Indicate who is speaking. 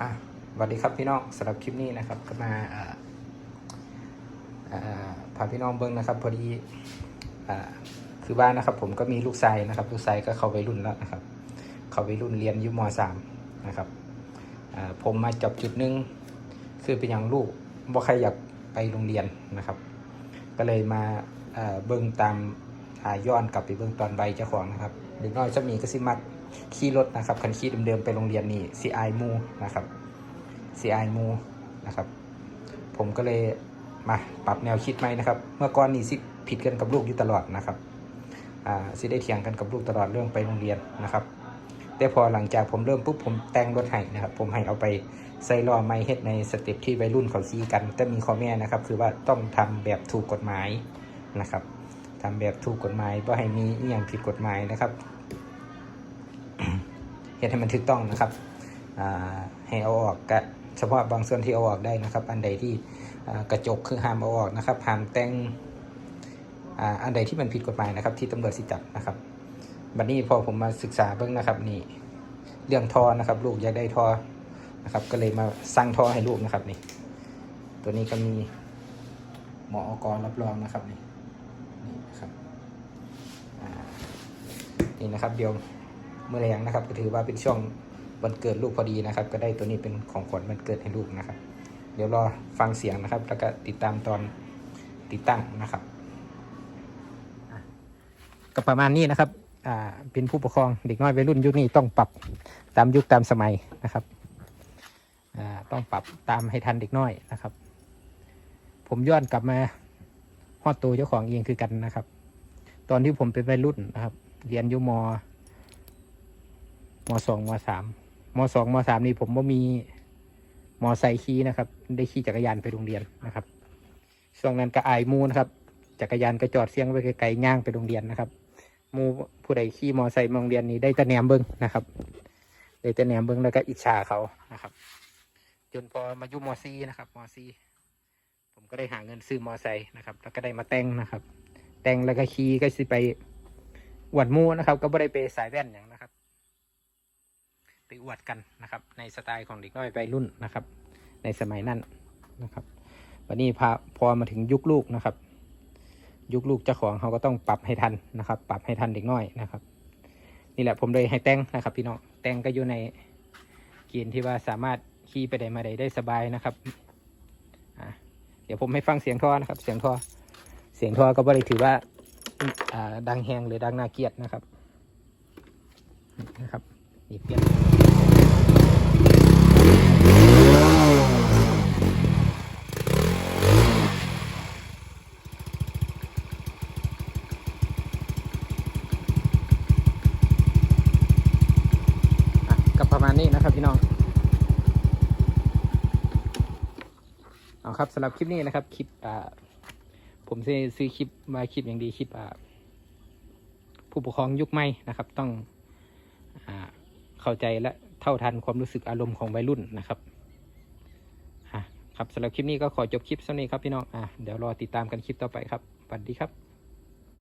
Speaker 1: อะสวัสดีครับพี่น้องสำหรับคลิปนี้นะครับ ก็มาพาพี่น้องเบิ้งนะครับ พอดีอคือบ้านนะครับ ผมก็มีลูกชายนะครับ ลูกชายก็เข้าไปรุ่นแล้วนะครับ เข้าไปรุ่นเรียนอยุมสามนะครับผมมาจับจุดหนึงคือเป็นอย่างลูกบ่ใครอยากไปโรงเรียนนะครับ ก็เลยมาเบิ้งตามาย้อนกลับไปเบิ้งตอนใบเจ้าของนะครับเด็กน้อยจะมีก็สิมัก ขี่รถนะครับคันขี่เดิมๆไปโรงเรียนนี่ซีไอมูนะครับซีไอมูนะครับ ผมก็เลยมาปรับแนวคิดใหม่นะครับ เมื่อก่อนนี่สิผิดกันกับลูกอยู่ตลอดนะครับอ่าสิได้เถียงกันกับลูกตลอดเรื่องไปโรงเรียนนะครับ แต่พอหลังจากผมเริ่มปุ๊บผมแต่งรถให้นะครับ ผมให้เอาไปใส่ล้อไม้เฮ็ดในสเต็ปที่วัยรุ่นเขาขี่กัน แต่มีข้อแม่นะครับ คือว่าต้องทำแบบถูกกฎหมายนะครับทำแบบถูกกฎหมายว่าะให้มีอย่างผิดกฎหมายนะครับ เฮ็ดให้มันถูกต้องนะครับให้เอาออกกะเฉพาะบางส่วนที่เอาออกได้นะครับ อันใดที่กระจกคือห้ามเอาออกนะครับห้ามแต่งอันใดที่มันผิดกฎหมายนะครับ ที่ตำรวจสิจับนะครับบัดนี้พอผมมาศึกษาเบื้องนะครับนี่เรื่องทอนะครับ ลูกอยากได้ทอนะครับ ก็เลยมาสั่งทอให้ลูกนะครับนี่ ตัวนี้ก็มีหมออกรรับรองนะครับนี่นี่นะครับนี่นะครับเดี๋ยว เมื่อแรงนะครับ ก็ถือว่าเป็นช่วงวันเกิดลูกพอดีนะครับ ก็ได้ตัวนี้เป็นของขวัญวันเกิดให้ลูกนะครับ เดี๋ยวรอฟังเสียงนะครับ แล้วก็ติดตามตอนติดตั้งนะครับก็ประมาณนี้นะครับอ่าเป็นผู้ปกครองเด็กน้อยวัยรุ่นยุคนี้ต้องปรับตามยุคตามสมัยนะครับอ่าต้องปรับตามให้ทันเด็กน้อยนะครับ ผมย้อนกลับมาฮอดตัวเจ้าของเองคือกันนะครับ ตอนที่ผมเป็นวัยรุ่นนะครับ เรียนยู่ม มสองมสามมสองมสามนี่ผมว่ามีมอไซค์ขี่นะครับ ได้ขี่จักรยานไปโรงเรียนนะครับช่วงนั้นก็อายมูนะครับจักรยานก็จอดเสียงไว้ไกลๆย่างไปโรงเรียนนะครับมูผู้ใดขี่มอไซค์มาโรงเรียนนี้ได้แต่แหนมเบิ้งนะครับได้แต่แหนมเบิ้งแล้วก็อิจฉาเขานะครับ จนพอมาอยู่มซีนะครับมซีผมก็ได้หาเงินซื้อมอไซค์นะครับ แล้วก็ได้มาแต่งนะครับ แต่งแล้วก็ขี่ก็สิไปอวดมูนะครับ ก็ไม่ได้ไปสายแว่นอย่าง ไปอวดกันนะครับ ในสไตล์ของเด็กน้อยวัยรุ่นนะครับ ในสมัยนั้นนะครับ วันนี้พาพอมาถึงยุคลูกนะครับ ยุคลูกเจ้าของเขาก็ต้องปรับให้ทันนะครับ ปรับให้ทันเด็กน้อยนะครับ นี่แหละผมเลยให้แต่งนะครับ พี่น้องแต่งก็อยู่ในเกณฑ์ที่ว่าสามารถขี่ไปไหนมาไหนได้สบายนะครับเดี๋ยวผมให้ฟังเสียงท่อนะครับ เสียงท่อเสียงท่อก็ไม่ได้ถือว่าดังแหงหรือดังน่าเกลียดนะครับนี่นะครับนี่เปลี่ยนอะก็ ประมาณนี้นะครับพี่น้องเอาครับสำหรับคลิปนี้นะครับ คลิปอ่าผมซื้อคลิปมาคลิปอย่างดีคลิปอ่าผู้ปกครองยุคใหม่นะครับ ต้องอ่าเข้าใจและเท่าทันความรู้สึกอารมณ์ของวัยรุ่นนะครับอะครับสำหรับคลิปนี้ก็ขอจบคลิปเท่านี้ครับพี่น้องอะเดี๋ยวรอติดตามกันคลิปต่อไปครับสวัสดีครับ